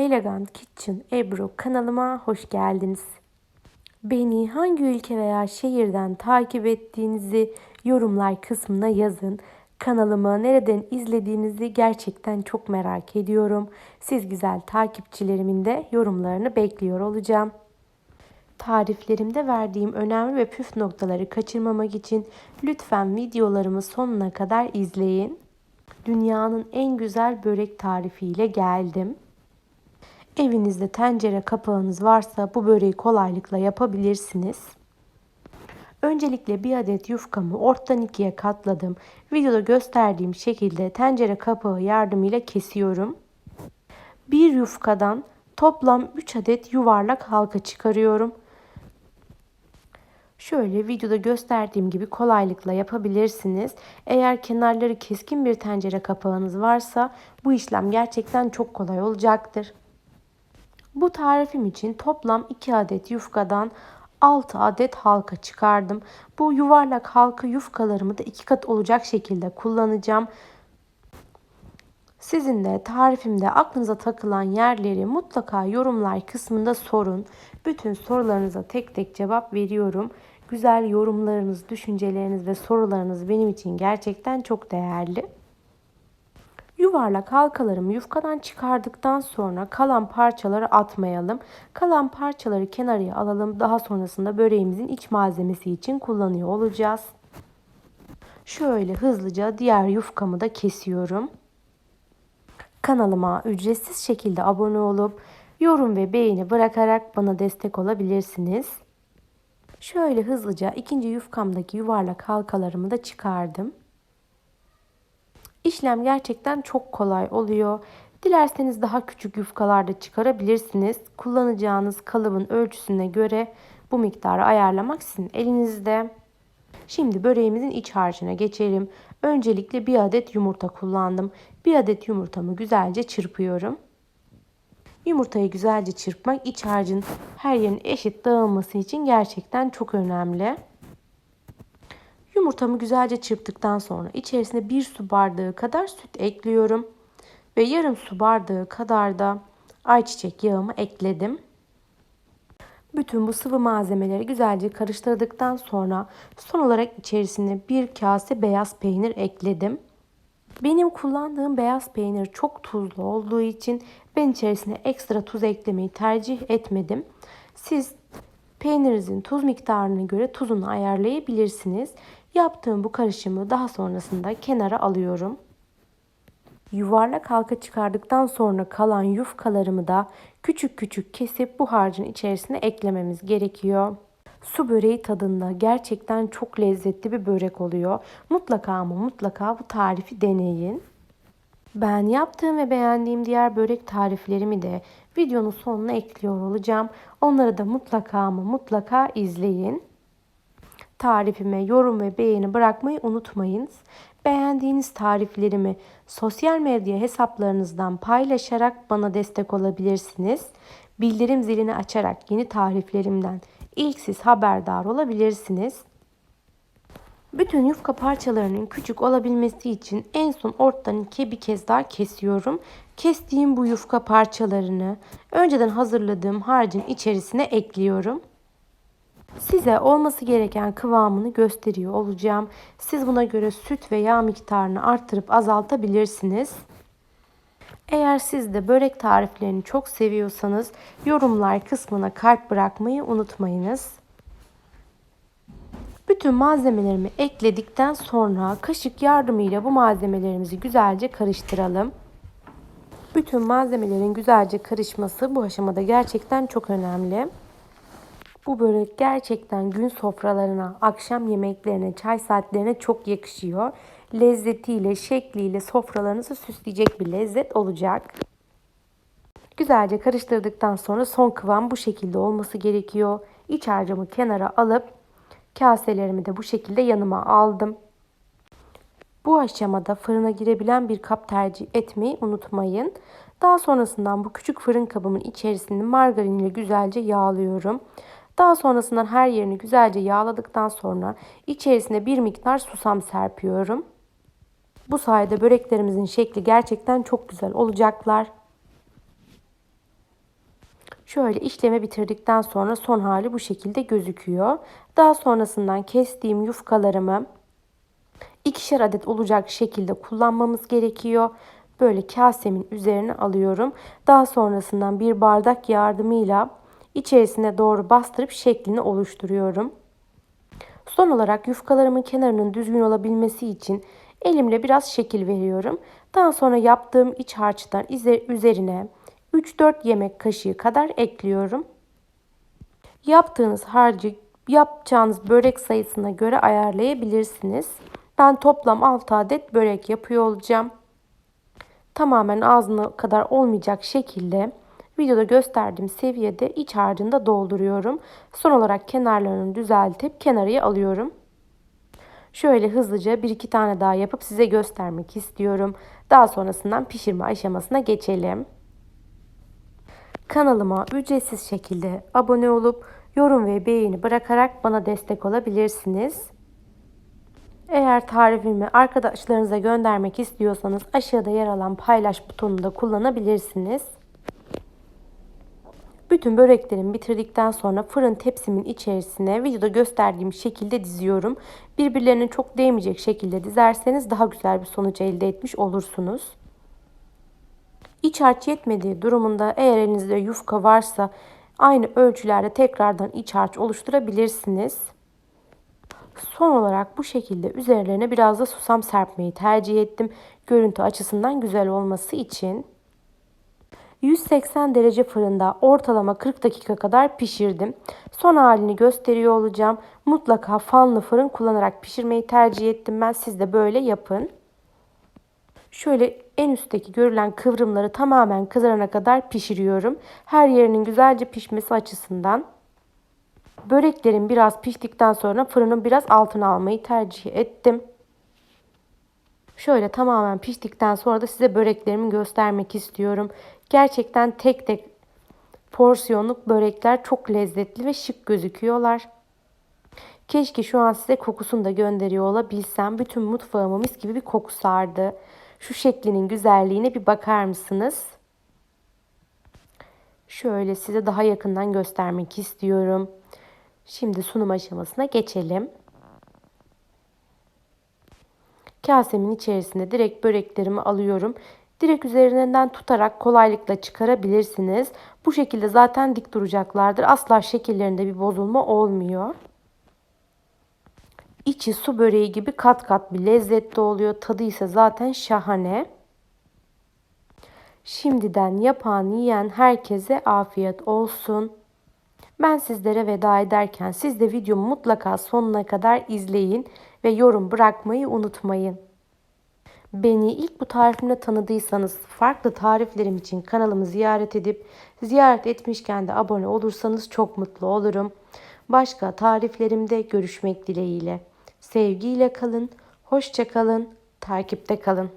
Elegant Kitchen Ebru kanalıma hoş geldiniz. Beni hangi ülke veya şehirden takip ettiğinizi yorumlar kısmına yazın. Kanalımı nereden izlediğinizi gerçekten çok merak ediyorum. Siz güzel takipçilerimin de yorumlarını bekliyor olacağım. Tariflerimde verdiğim önemli ve püf noktaları kaçırmamak için lütfen videolarımı sonuna kadar izleyin. Dünyanın en güzel börek tarifiyle geldim. Evinizde tencere kapağınız varsa bu böreği kolaylıkla yapabilirsiniz. Öncelikle bir adet yufkamı ortadan ikiye katladım. Videoda gösterdiğim şekilde tencere kapağı yardımıyla kesiyorum. Bir yufkadan toplam 3 adet yuvarlak halka çıkarıyorum. Şöyle videoda gösterdiğim gibi kolaylıkla yapabilirsiniz. Eğer kenarları keskin bir tencere kapağınız varsa bu işlem gerçekten çok kolay olacaktır. Bu tarifim için toplam 2 adet yufkadan 6 adet halka çıkardım. Bu yuvarlak halka yufkalarımı da 2 kat olacak şekilde kullanacağım. Sizin de tarifimde aklınıza takılan yerleri mutlaka yorumlar kısmında sorun. Bütün sorularınıza tek tek cevap veriyorum. Güzel yorumlarınız, düşünceleriniz ve sorularınız benim için gerçekten çok değerli. Yuvarlak halkalarımı yufkadan çıkardıktan sonra kalan parçaları atmayalım. Kalan parçaları kenarıya alalım. Daha sonrasında böreğimizin iç malzemesi için kullanıyor olacağız. Şöyle hızlıca diğer yufkamı da kesiyorum. Kanalıma ücretsiz şekilde abone olup yorum ve beğeni bırakarak bana destek olabilirsiniz. Şöyle hızlıca ikinci yufkamdaki yuvarlak halkalarımı da çıkardım. İşlem gerçekten çok kolay oluyor. Dilerseniz daha küçük yufkalarda çıkarabilirsiniz. Kullanacağınız kalıbın ölçüsüne göre bu miktarı ayarlamak sizin elinizde. Şimdi böreğimizin iç harcına geçelim. Öncelikle bir adet yumurta kullandım. Bir adet yumurtamı güzelce çırpıyorum. Yumurtayı güzelce çırpmak iç harcın her yerin eşit dağılması için gerçekten çok önemli. Yumurtamı güzelce çırptıktan sonra içerisine bir su bardağı kadar süt ekliyorum. Ve yarım su bardağı kadar da ayçiçek yağımı ekledim. Bütün bu sıvı malzemeleri güzelce karıştırdıktan sonra son olarak içerisine bir kase beyaz peynir ekledim. Benim kullandığım beyaz peynir çok tuzlu olduğu için ben içerisine ekstra tuz eklemeyi tercih etmedim. Siz peynirinizin tuz miktarına göre tuzunu ayarlayabilirsiniz. Yaptığım bu karışımı daha sonrasında kenara alıyorum. Yuvarlak halka çıkardıktan sonra kalan yufkalarımı da küçük küçük kesip bu harcın içerisine eklememiz gerekiyor. Su böreği tadında gerçekten çok lezzetli bir börek oluyor. Mutlaka ama mutlaka bu tarifi deneyin. Ben yaptığım ve beğendiğim diğer börek tariflerimi de videonun sonuna ekliyor olacağım. Onları da mutlaka ama mutlaka izleyin. Tarifime yorum ve beğeni bırakmayı unutmayınız. Beğendiğiniz tariflerimi sosyal medya hesaplarınızdan paylaşarak bana destek olabilirsiniz. Bildirim zilini açarak yeni tariflerimden ilk siz haberdar olabilirsiniz. Bütün yufka parçalarının küçük olabilmesi için en son ortadan ikiye bir kez daha kesiyorum. Kestiğim bu yufka parçalarını önceden hazırladığım harcın içerisine ekliyorum. Size olması gereken kıvamını gösteriyor olacağım. Siz buna göre süt ve yağ miktarını arttırıp azaltabilirsiniz. Eğer siz de börek tariflerini çok seviyorsanız yorumlar kısmına kalp bırakmayı unutmayınız. Bütün malzemelerimi ekledikten sonra kaşık yardımıyla bu malzemelerimizi güzelce karıştıralım. Bütün malzemelerin güzelce karışması bu aşamada gerçekten çok önemli. Bu börek gerçekten gün sofralarına, akşam yemeklerine, çay saatlerine çok yakışıyor. Lezzetiyle, şekliyle sofralarınızı süsleyecek bir lezzet olacak. Güzelce karıştırdıktan sonra son kıvam bu şekilde olması gerekiyor. İç harcımı kenara alıp kaselerimi de bu şekilde yanıma aldım. Bu aşamada fırına girebilen bir kap tercih etmeyi unutmayın. Daha sonrasından bu küçük fırın kabımın içerisinde margarin ile güzelce yağlıyorum. Daha sonrasından her yerini güzelce yağladıktan sonra içerisine bir miktar susam serpiyorum. Bu sayede böreklerimizin şekli gerçekten çok güzel olacaklar. Şöyle işlemi bitirdikten sonra son hali bu şekilde gözüküyor. Daha sonrasından kestiğim yufkalarımı ikişer adet olacak şekilde kullanmamız gerekiyor. Böyle kasemin üzerine alıyorum. Daha sonrasından bir bardak yardımıyla içerisine doğru bastırıp şeklini oluşturuyorum. Son olarak yufkalarımın kenarının düzgün olabilmesi için elimle biraz şekil veriyorum. Daha sonra yaptığım iç harçtan üzerine 3-4 yemek kaşığı kadar ekliyorum. Yaptığınız harcı yapacağınız börek sayısına göre ayarlayabilirsiniz. Ben toplam 6 adet börek yapıyor olacağım. Tamamen ağzına kadar olmayacak şekilde videoda gösterdiğim seviyede iç harcını da dolduruyorum. Son olarak kenarlarını düzeltip kenarıya alıyorum. Şöyle hızlıca bir iki tane daha yapıp size göstermek istiyorum. Daha sonrasından pişirme aşamasına geçelim. Kanalıma ücretsiz şekilde abone olup yorum ve beğeni bırakarak bana destek olabilirsiniz. Eğer tarifimi arkadaşlarınıza göndermek istiyorsanız aşağıda yer alan paylaş butonunu da kullanabilirsiniz. Bütün böreklerimi bitirdikten sonra fırın tepsimin içerisine videoda gösterdiğim şekilde diziyorum. Birbirlerine çok değmeyecek şekilde dizerseniz daha güzel bir sonuç elde etmiş olursunuz. İç harç yetmediği durumunda eğer elinizde yufka varsa aynı ölçülerde tekrardan iç harç oluşturabilirsiniz. Son olarak bu şekilde üzerlerine biraz da susam serpmeyi tercih ettim. Görüntü açısından güzel olması için. 180 derece fırında ortalama 40 dakika kadar pişirdim. Son halini gösteriyor olacağım. Mutlaka fanlı fırın kullanarak pişirmeyi tercih ettim ben. Siz de böyle yapın. Şöyle en üstteki görülen kıvrımları tamamen kızarana kadar pişiriyorum. Her yerinin güzelce pişmesi açısından. Böreklerim biraz piştikten sonra fırının biraz altına almayı tercih ettim. Şöyle tamamen piştikten sonra da size böreklerimi göstermek istiyorum. Gerçekten tek tek porsiyonluk börekler çok lezzetli ve şık gözüküyorlar. Keşke şu an size kokusunu da gönderiyor olabilsem. Bütün mutfağıma mis gibi bir koku sardı. Şu şeklinin güzelliğine bir bakar mısınız? Şöyle size daha yakından göstermek istiyorum. Şimdi sunum aşamasına geçelim. Kasemin içerisine direkt böreklerimi alıyorum. Direkt üzerinden tutarak kolaylıkla çıkarabilirsiniz. Bu şekilde zaten dik duracaklardır. Asla şekillerinde bir bozulma olmuyor. İçi su böreği gibi kat kat bir lezzetli oluyor. Tadı ise zaten şahane. Şimdiden yapan yiyen herkese afiyet olsun. Ben sizlere veda ederken siz de videomu mutlaka sonuna kadar izleyin ve yorum bırakmayı unutmayın. Beni ilk bu tarifimle tanıdıysanız farklı tariflerim için kanalımı ziyaret edip ziyaret etmişken de abone olursanız çok mutlu olurum. Başka tariflerimde görüşmek dileğiyle. Sevgiyle kalın, hoşça kalın, takipte kalın.